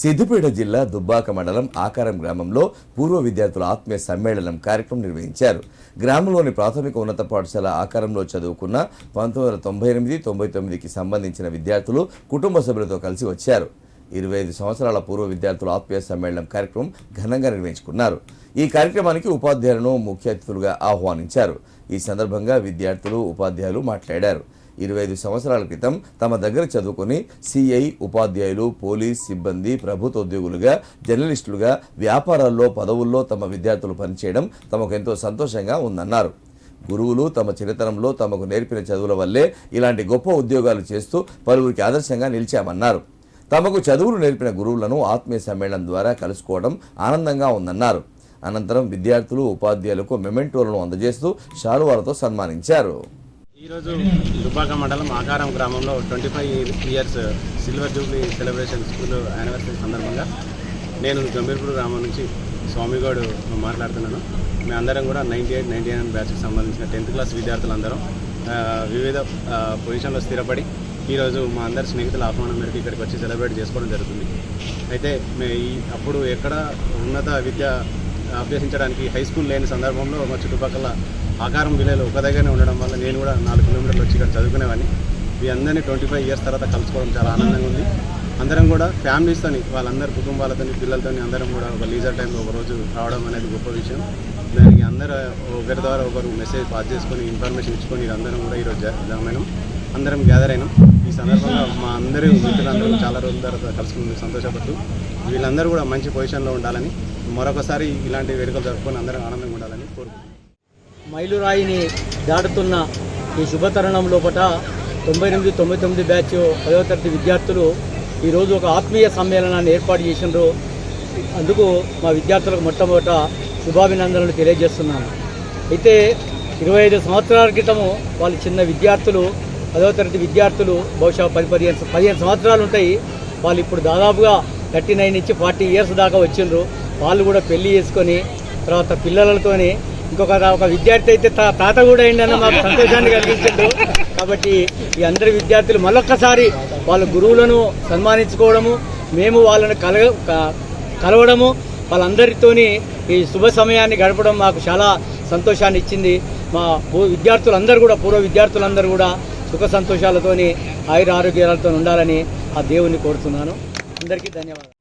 సిద్దిపేట జిల్లా దుబ్బాక మండలం ఆకారం గ్రామంలో పూర్వ విద్యార్థుల ఆత్మీయ సమ్మేళనం కార్యక్రమం నిర్వహించారు. గ్రామంలోని ప్రాథమిక ఉన్నత పాఠశాల ఆకారంలో చదువుకున్న పంతొమ్మిది వందల తొంభై ఎనిమిది తొంభై తొమ్మిదికి సంబంధించిన విద్యార్థులు కుటుంబ సభ్యులతో కలిసి వచ్చారు. ఇరవై ఐదు సంవత్సరాల పూర్వ విద్యార్థుల ఆత్మీయ సమ్మేళనం కార్యక్రమం ఘనంగా నిర్వహించుకున్నారు. ఈ కార్యక్రమానికి ఉపాధ్యాయులను ముఖ్య అతిథులుగా ఆహ్వానించారు. ఈ సందర్భంగా విద్యార్థులు ఉపాధ్యాయులు మాట్లాడారు. ఇరవై ఐదు సంవత్సరాల క్రితం తమ దగ్గర చదువుకొని సిఐ ఉపాధ్యాయులు పోలీస్ సిబ్బంది ప్రభుత్వ ఉద్యోగులుగా జర్నలిస్టులుగా వ్యాపారాల్లో పదవుల్లో తమ విద్యార్థులు పనిచేయడం తమకు ఎంతో సంతోషంగా ఉందన్నారు. గురువులు తమ చిన్నతనంలో తమకు నేర్పిన చదువుల వల్లే ఇలాంటి గొప్ప ఉద్యోగాలు చేస్తూ పలువురికి ఆదర్శంగా నిలిచామన్నారు. తమకు చదువులు నేర్పిన గురువులను ఆత్మీయ సమ్మేళనం ద్వారా కలుసుకోవడం ఆనందంగా ఉందన్నారు. అనంతరం విద్యార్థులు ఉపాధ్యాయులకు మెమెంటోలను అందజేస్తూ శాలువాలతో సన్మానించారు. ఈరోజు దుబ్బాక మండలం ఆకారం గ్రామంలో twenty five years silver jubilee celebration school anniversary సందర్భంగా నేను గంభీర్పూర్ గ్రామం నుంచి స్వామిగౌడ్ మాట్లాడుతున్నాను. మేమందరం కూడా నైంటీ ఎయిట్ నైంటీ నైన్ బ్యాచ్కి సంబంధించిన టెన్త్ క్లాస్ విద్యార్థులందరం వివిధ పొజిషన్లో స్థిరపడి ఈరోజు మా అందరి స్నేహితుల ఆహ్వానం మేరకు ఇక్కడికి వచ్చి సెలబ్రేట్ చేసుకోవడం జరుగుతుంది. అయితే మే ఈ అప్పుడు ఎక్కడ ఉన్నత విద్య అభ్యసించడానికి హై స్కూల్ లేని సందర్భంలో మా చుట్టుపక్కల ఆకారం విలేలు ఒక దగ్గరనే ఉండడం వల్ల నేను కూడా నాలుగు కిలోమీటర్లు వచ్చి ఇక్కడ చదువుకునేవాడిని. మీ అందరినీ ట్వంటీ ఫైవ్ ఇయర్స్ తర్వాత కలుసుకోవడం చాలా ఆనందంగా ఉంది. అందరం కూడా ఫ్యామిలీస్తోని వాళ్ళందరి కుటుంబాలతోని పిల్లలతోని అందరం కూడా ఒక లీజర్ టైంలో ఒక రోజు రావడం అనేది గొప్ప విషయం. దానికి అందరూ ఒకరి ద్వారా ఒకరు మెసేజ్ పాస్ చేసుకొని ఇన్ఫర్మేషన్ ఇచ్చుకొని అందరం కూడా ఈరోజు జాయిన్ అందరం గ్యాదర్ అయినాం. ఈ సందర్భంగా మా అందరూ మిత్రులందరూ చాలా రోజుల తర్వాత కలుసుకుని సంతోషపడుతూ వీళ్ళందరూ కూడా మంచి పొజిషన్లో ఉండాలని మరొకసారి ఇలాంటి వేడుకలు జరుపుకొని అందరం ఆనందంగా ఉండాలని కోరుకుంటున్నాను మైలురాయిని దాటుతున్న ఈ శుభతరుణం లోపల తొంభై ఎనిమిది తొంభై తొమ్మిది బ్యాచ్ పదవ తరగతి విద్యార్థులు ఈరోజు ఒక ఆత్మీయ సమ్మేళనాన్ని ఏర్పాటు చేసినారు అందుకు మా విద్యార్థులకు మొట్టమొదట శుభాభినందనలు తెలియజేస్తున్నాను. అయితే ఇరవై ఐదు సంవత్సరాల క్రితము వాళ్ళు చిన్న విద్యార్థులు పదవ తరగతి విద్యార్థులు బహుశా పది పదిహేను పదిహేను సంవత్సరాలు ఉంటాయి. వాళ్ళు ఇప్పుడు దాదాపుగా థర్టీ నైన్ నుంచి ఫార్టీ ఇయర్స్ దాకా వచ్చిండ్రు. వాళ్ళు కూడా పెళ్ళి చేసుకొని తర్వాత పిల్లలతోని ఇంకొక ఒక విద్యార్థి అయితే తాత కూడా అయిండన్న మాకు సంతోషాన్ని కలిగించాడు. కాబట్టి ఈ అందరి విద్యార్థులు మరొక్కసారి వాళ్ళ గురువులను సన్మానించుకోవడము మేము వాళ్ళని కలగ కలవడము వాళ్ళందరితోని ఈ శుభ సమయాన్ని గడపడం మాకు చాలా సంతోషాన్ని ఇచ్చింది. మా విద్యార్థులందరూ కూడా పూర్వ విద్యార్థులందరూ కూడా సుఖ సంతోషాలతోని ఆయుర ఆరోగ్యాలతో ఉండాలని ఆ దేవుణ్ణి కోరుతున్నాను. అందరికీ ధన్యవాదాలు.